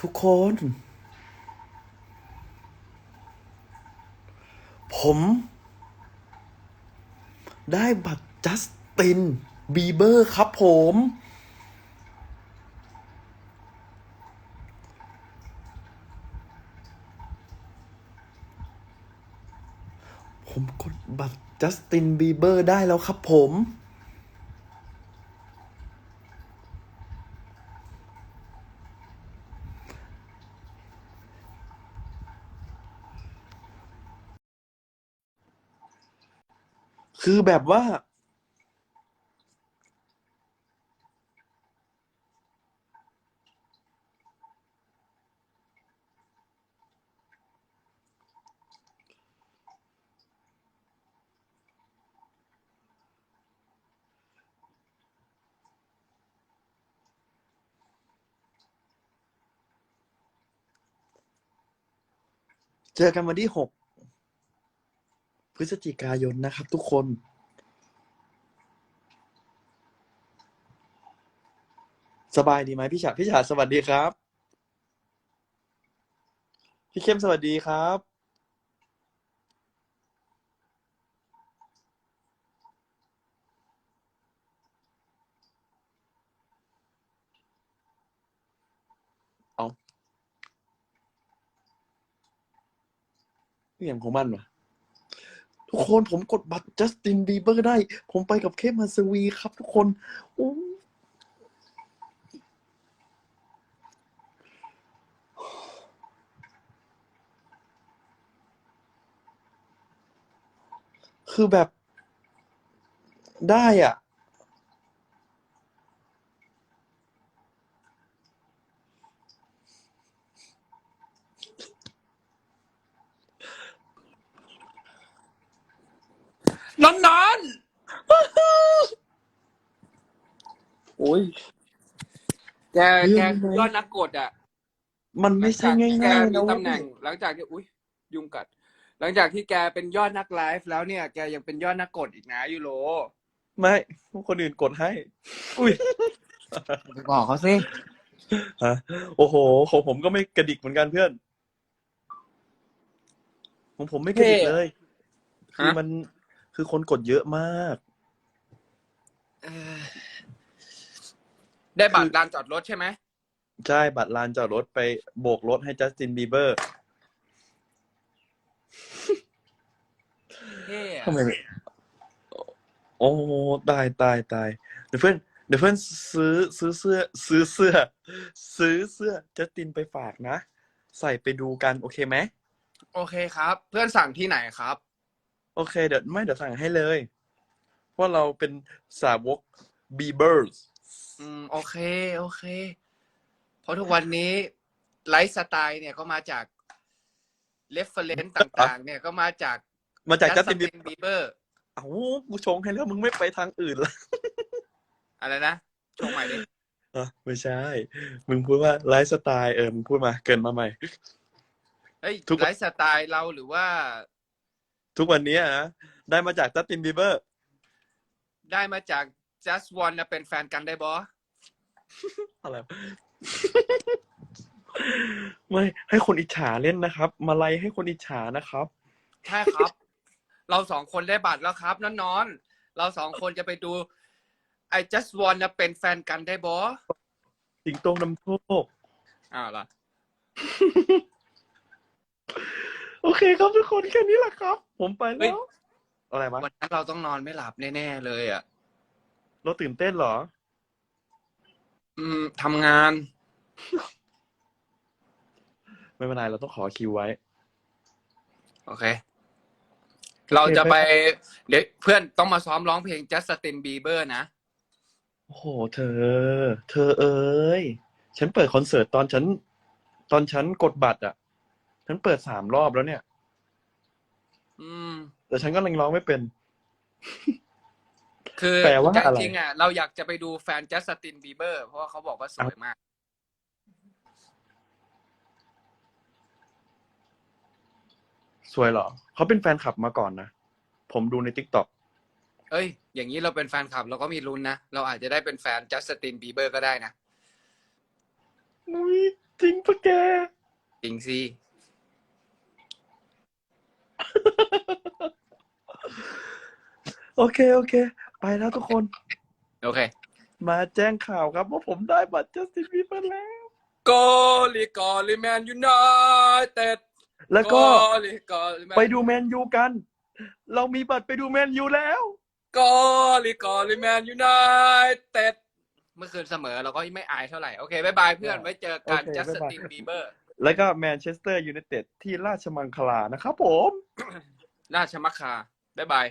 ทุกคน ผม ได้บัตรจัสติน บีเบอร์ครับผม ผมกดบัตรจัสตินบีเบอร์ได้แล้วครับผม คือแบบว่า เจอกันวันที่หก พฤศจิกายนนะครับ ทุกคน สบายดีไหมพี่ฉาพี่ฉาสวัสดีครับ พี่เข้มสวัสดีครับเอาเรื่องของมันวะ ทุกคนผมกดบัตรจัสตินบีเบอร์ได้ ผมไปกับเข้มาสวีครับทุกคนโอ้คือแบบได้อะ นอนนอน โอ้ ย แกเรื่แกองอะไรยอดนักกดอะมันไม่ใช่ง่แกายๆมีนะเว้ตำแหน่ยงหลังจากที่อุ้ยยุงกัด หลังจากที่แกเป็นยอดนักไลฟ์แล้วเนี่ย แกยังเป็นยอดนักกดอีกนะยูโรไม่คนอื่นกดให้ อุ้ยไปบอกเขาสิฮะโอ้โหของผมก็ไม่กระดิกเหมือนกันเพื่อนของผมไม่กระดิกเลย คือมันคือคนกดเยอะมาก เออ ได้บัตรลานจอดรถใช่ไหมใช่บัตรลานจอดรถไปโบกรถให้จัสตินบีเบอร์เท่อะทำไมเนี่ยโอ้ตายตายตายเดี๋ยวเพื่อนเดี๋ยวเพื่อนซื้อซื้อเสื้อ ซื้อเสื้อ ซื้อเสื้อจัสตินไปฝากนะ ใส่ไปดูกันโอเคไหมโอเคครับ เพื่อนสั่งที่ไหนครับ โอเค เดี๋ยวไม่เดี๋ยวสั่งให้เลย เพราะเราเป็นสาวกบีเบอร์ อืมโอเค โอเค เพราะทุกวันนี้ไลฟ์สไตล์เนี่ยก็มาจากเรฟเฟรนซ์ต่าง ๆ เนี่ยก็มาจากมาจากจัสตินบีบีเบอร์ เอ้ากูชงให้แล้วมึงไม่ไปทางอื่นละอะไรนะชงใหม่ดิอะไม่ใช่ มึงพูดว่าไลฟ์สไตล์เออมึงพูดมา เกินมาใหม่เฮ้ยทุกไลฟ์สไตล์เราหรือว่า ทุกวันนี้นะได้มาจากจัสตินบีเบอร์ ได้มาจาก just one นะเป็นแฟนกันได้บออะไรวะ ไม่ให้คนอิจฉาเล่นนะครับ มาไลยให้คนอิจฉานะครับ ใช่ครับ เราสองคนได้บัตรแล้วครับนอนนอนๆเราสองคนจะไปดู I just one นะเป็นแฟนกันได้บอสิงโตนำโชคอ้าวเหรอโอเคครับทุกคนแค่นี้แหละครับ ผมไปเฮ้แล้ย ว อะไรวะวันนั้นเราต้องนอนไม่หลับแน่ๆเลยอะ เราตื่นเต้นเหรอ อืมทำงาน ไม่เป็นไรเราต้องขอคิวไว้ โอเค เราจะไป เดี๋ยวเพื่อนต้องมาซ้อมร้องเพลง Justin Bieber นะ โอ้โห เธอ เธอเอ้ย ฉันเปิดคอนเสิร์ตตอนฉัน ตอนฉันกดบัตรอะ ฉันเปิดสามรอบแล้วเนี่ย อืม แต่ฉันก็ยังร้องไม่เป็น คือแปลว่าอะไร จริงๆอะเราอยากจะไปดูแฟน Justin Bieber เพราะว่าเขาบอกว่าสวยมาก สวยเหรอ เขาเป็นแฟนคลับมาก่อนนะ ผมดูในทิกตอกเอ้ย อย่างนี้เราเป็นแฟนคลับ เราก็มีลุ้นนะ เราอาจจะได้เป็นแฟน Justin Bieber ก็ได้นะอุ้ยจริงปะแก จริงสิโอเค โอเค ไปแล้วทุกคน โอเค มาแจ้งข่าวครับว่าผมได้บัตรจัสตินบีเบอร์แล้วกอลีกอลีแมนยูไนเต็ดแล้วก็ลีกอลีแมนไปดูแมนยูกัน เรามีบัตรไปดูแมนยูแล้วกอลีกอลีแมนยูไนเต็ดเมื่อคืนเสมอเราก็ไม่อายเท่าไหร่ โอเคบายบายเพื่อนไว้เจอกันโอเคจัสบ๊ายบายตินบีเบอร์แล้วก็แมนเชสเตอร์ยูไนเต็ดที่ราชมังคลานะครับผม ราชมังคลาบายบาย